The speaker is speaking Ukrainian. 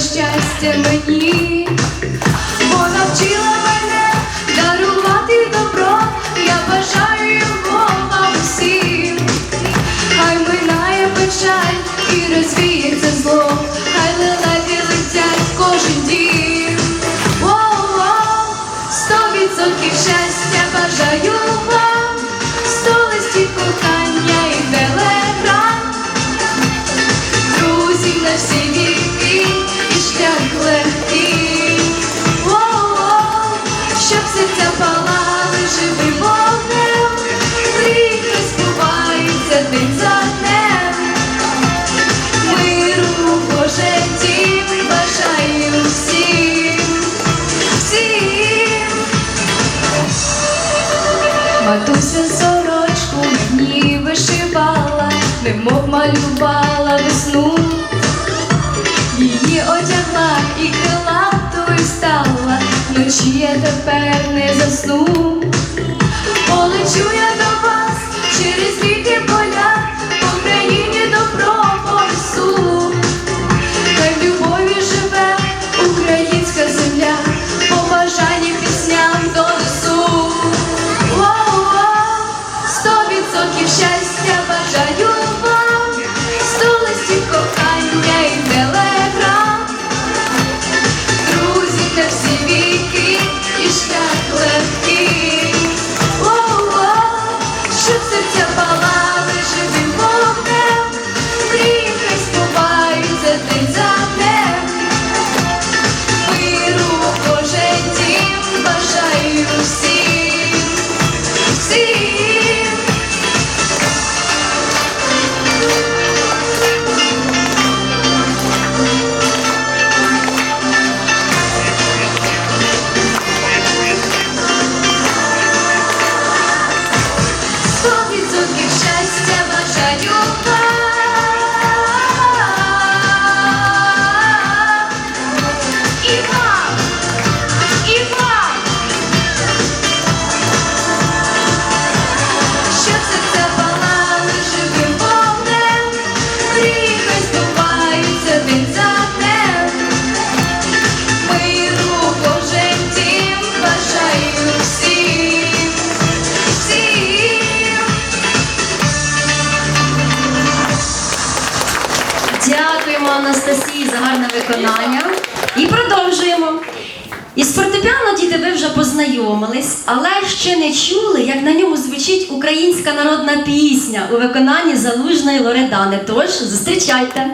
щастя мені. Вона вчила мене дарувати добро, я бажаю його вам всім. Хай минає печаль і розвіється зло, хай лелеки летять кожен дім. Воу-воу, сто відсотків щастя бажаю Матуся сорочку мені вишивала, немов малювала весну. Її одягла і крилатою стала, вночі я тепер не засну. Полечу я до вас через Анастасії за гарне виконання. І продовжуємо. Із фортепіано діти ви вже познайомились, але ще не чули, як на ньому звучить українська народна пісня у виконанні залужної Лоредани. Тож зустрічайте.